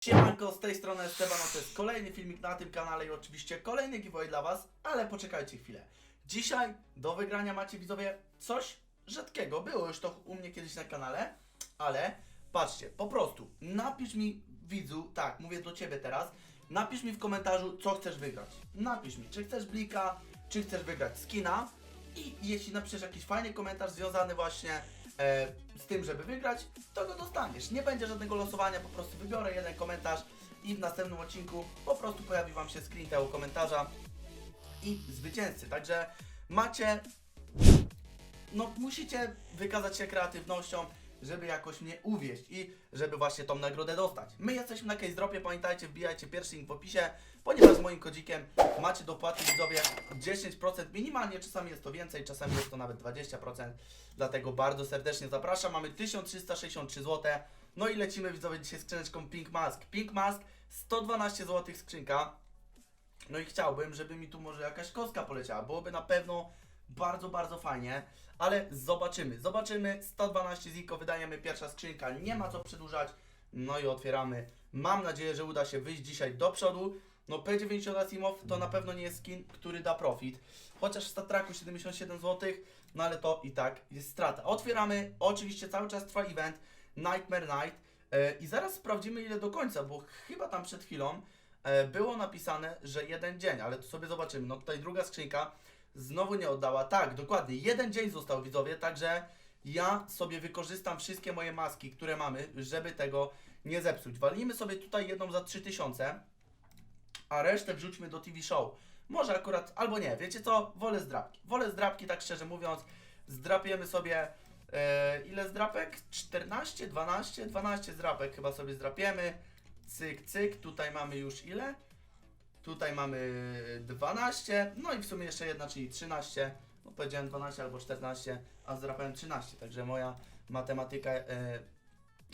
Siemanko, z tej strony Esteban, to jest kolejny filmik na tym kanale i oczywiście kolejny giveaway dla Was, ale poczekajcie chwilę. Dzisiaj do wygrania macie widzowie coś rzadkiego, było już to u mnie kiedyś na kanale, ale patrzcie, po prostu napisz mi widzu, tak, mówię do Ciebie teraz, napisz mi w komentarzu co chcesz wygrać. Napisz mi, czy chcesz blika, czy chcesz wygrać skina i jeśli napiszesz jakiś fajny komentarz związany właśnie e, z tym, żeby wygrać, to go dostaniesz. Nie będzie żadnego losowania, po prostu wybiorę jeden komentarz i w następnym odcinku po prostu pojawi Wam się screen tego komentarza i zwycięzcy. Także macie, no musicie wykazać się kreatywnością, żeby jakoś mnie uwieść i żeby właśnie tą nagrodę dostać. My jesteśmy na Case Dropie, pamiętajcie, wbijajcie pierwszy link w opisie, ponieważ z moim kodzikiem macie dopłaty widzowie 10% minimalnie, czasami jest to więcej, czasami jest to nawet 20%, dlatego bardzo serdecznie zapraszam. Mamy 1363 zł, no i lecimy widzowie dzisiaj skrzyneczką Pink Mask. Pink Mask 112 zł skrzynka, no i chciałbym, żeby mi tu może jakaś kostka poleciała. Byłoby na pewno bardzo, bardzo fajnie, ale zobaczymy. Zobaczymy. 112 ziko wydajemy pierwsza skrzynka. Nie ma co przedłużać. No i otwieramy. Mam nadzieję, że uda się wyjść dzisiaj do przodu. No P90 Asimov to na pewno nie jest skin, który da profit. Chociaż w StatTracku 77 zł, no ale to i tak jest strata. Otwieramy. Oczywiście cały czas trwa event Nightmare Night. E, I zaraz sprawdzimy ile do końca, bo chyba tam przed chwilą e, było napisane, że jeden dzień, ale to sobie zobaczymy. No tutaj druga skrzynka znowu nie oddała. Tak, dokładnie, jeden dzień został widzowie, także ja sobie wykorzystam wszystkie moje maski, które mamy, żeby tego nie zepsuć. Walimy sobie tutaj jedną za 3000, a resztę wrzućmy do TV Show. Może akurat, albo nie, wiecie co? Wolę zdrapki. Wolę zdrapki, tak szczerze mówiąc. Zdrapiemy sobie e, ile zdrapek? 14, 12? 12 zdrapek chyba sobie zdrapiemy. Cyk, cyk. Tutaj mamy już ile? Tutaj mamy 12, no i w sumie jeszcze jedna, czyli 13. No powiedziałem 12 albo 14, a zdrapałem 13, także moja matematyka e,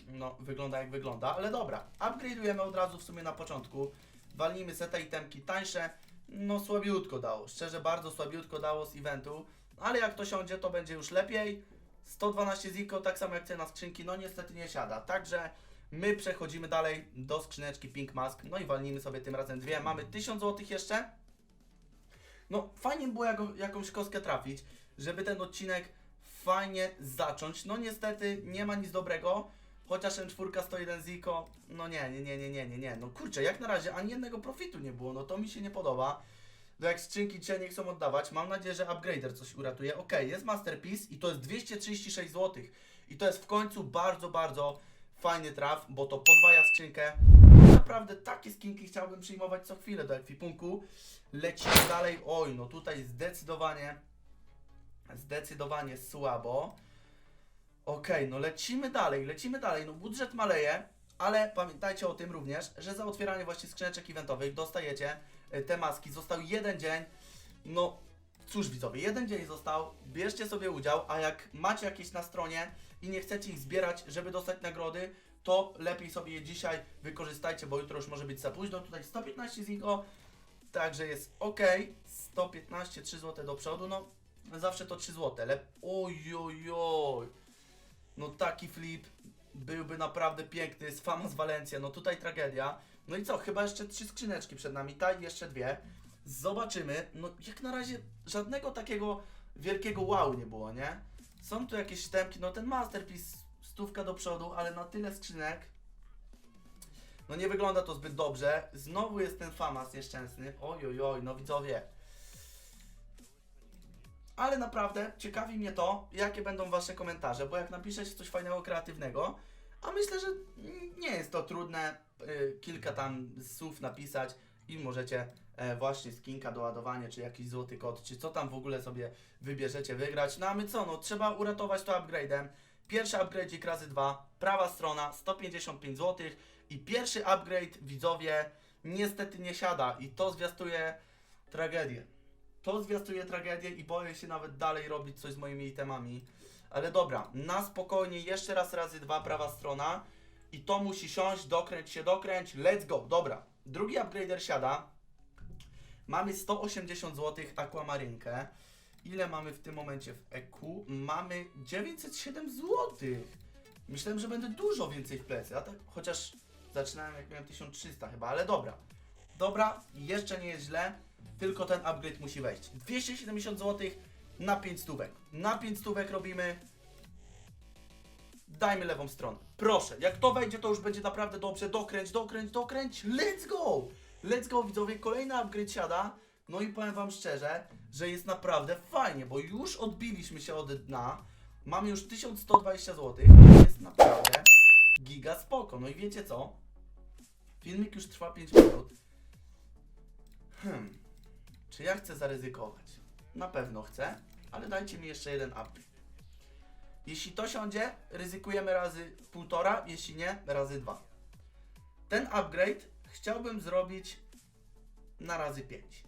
no, wygląda jak wygląda, ale dobra. Upgrade'ujemy od razu w sumie na początku. Walnijmy seta itemki tańsze. No słabiutko dało, szczerze bardzo słabiutko dało z eventu, ale jak to siądzie to będzie już lepiej. 112 ziko, tak samo jak cena skrzynki, no niestety nie siada, także my przechodzimy dalej do skrzyneczki Pink Mask, no i walnijmy sobie tym razem dwie, mamy 1000 zł jeszcze. No fajnie było jakąś kostkę trafić, żeby ten odcinek fajnie zacząć, no niestety nie ma nic dobrego, chociaż M4 101 ziko, no nie, nie, nie, nie, nie, nie, nie, no kurczę, jak na razie ani jednego profitu nie było, no to mi się nie podoba. Do jak skrzynki dzisiaj nie chcą oddawać. Mam nadzieję, że upgrader coś uratuje. Ok, jest Masterpiece i to jest 236 zł. I to jest w końcu bardzo, bardzo fajny traf, bo to podwaja skrzynkę. Naprawdę takie skinki chciałbym przyjmować co chwilę do ekwipunku. Lecimy dalej. Oj, no tutaj zdecydowanie, zdecydowanie słabo. Okej, no lecimy dalej, lecimy dalej. No budżet maleje, ale pamiętajcie o tym również, że za otwieranie właśnie skrzyneczek eventowych dostajecie e, te maski. Został jeden dzień. No cóż widzowie, jeden dzień został. Bierzcie sobie udział, a jak macie jakieś na stronie i nie chcecie ich zbierać, żeby dostać nagrody, to lepiej sobie je dzisiaj wykorzystajcie, bo jutro już może być za późno. Tutaj 115 ziko, także jest ok. 115, 3 zł do przodu, no zawsze to 3 zł. Lep... Oj, oj, oj. No taki flip byłby naprawdę piękny. Z Fama z Walencja, no tutaj tragedia. No i co, chyba jeszcze trzy skrzyneczki przed nami, ta i jeszcze dwie. Zobaczymy. No jak na razie żadnego takiego wielkiego wow nie było, nie? Są tu jakieś sztemki, no ten Masterpiece stówka do przodu, ale na tyle skrzynek no nie wygląda to zbyt dobrze. Znowu jest ten Famas nieszczęsny. Oj, oj, oj, no widzowie. Ale naprawdę ciekawi mnie to, jakie będą Wasze komentarze, bo jak napiszecie coś fajnego, kreatywnego, a myślę, że nie jest to trudne, y, kilka tam słów napisać i możecie e, właśnie skinka do ładowania, czy jakiś złoty kod, czy co tam w ogóle sobie wybierzecie wygrać. No a my co, no trzeba uratować to upgrade'em. Pierwszy upgrade razy 2, prawa strona 155 zł i pierwszy upgrade widzowie niestety nie siada i to zwiastuje tragedię. To zwiastuje tragedię i boję się nawet dalej robić coś z moimi itemami. Ale dobra, na spokojnie, jeszcze raz razy dwa, prawa strona. I to musi siąść, dokręć się, dokręć, let's go. Dobra, drugi upgrader siada. Mamy 180 zł aquamarynkę. Ile mamy w tym momencie w EQ? Mamy 907 zł. Myślałem, że będę dużo więcej w plecy, a tak chociaż Zaczynałem jak miałem 1300 chyba, ale dobra. Dobra, jeszcze nie jest źle, tylko ten upgrade musi wejść. 270 zł na 5 stówek. Na 5 stówek robimy. Dajmy lewą stronę. Proszę, jak to wejdzie, to już będzie naprawdę dobrze. Dokręć, dokręć, dokręć. Let's go! Let's go, widzowie. Kolejny upgrade siada. No i powiem Wam szczerze, że jest naprawdę fajnie, bo już odbiliśmy się od dna. Mamy już 1120 zł. Jest naprawdę giga spoko. No i wiecie co? Filmik już trwa 5 minut. Hmm. Czy ja chcę zaryzykować? Na pewno chcę, ale dajcie mi jeszcze jeden upgrade. Jeśli to siądzie, ryzykujemy razy półtora, jeśli nie, razy dwa. Ten upgrade chciałbym zrobić na razy 5.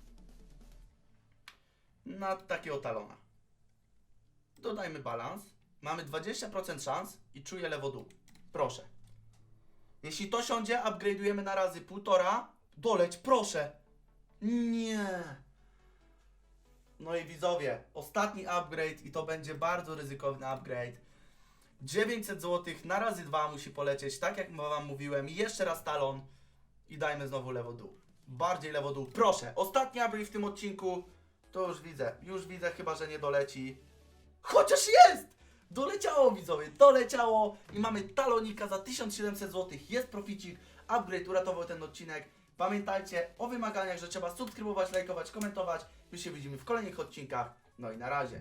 Na takiego talona. Dodajmy balans. Mamy 20% szans i czuję lewo dół. Proszę. Jeśli to siądzie, upgrade'ujemy na razy półtora. Doleć, proszę. Nie. No i widzowie, ostatni upgrade i to będzie bardzo ryzykowny upgrade. 900 zł na razy 2 musi polecieć, tak jak wam mówiłem. Jeszcze raz talon i dajmy znowu lewo dół. Bardziej lewo dół. Proszę, ostatni upgrade w tym odcinku. To już widzę, już widzę chyba, że nie doleci. Chociaż jest! Doleciało widzowie, doleciało i mamy talonika za 1700 zł. Jest proficik, upgrade uratował ten odcinek. Pamiętajcie o wymaganiach, że trzeba subskrybować, lajkować, komentować. My się widzimy w kolejnych odcinkach. No i na razie.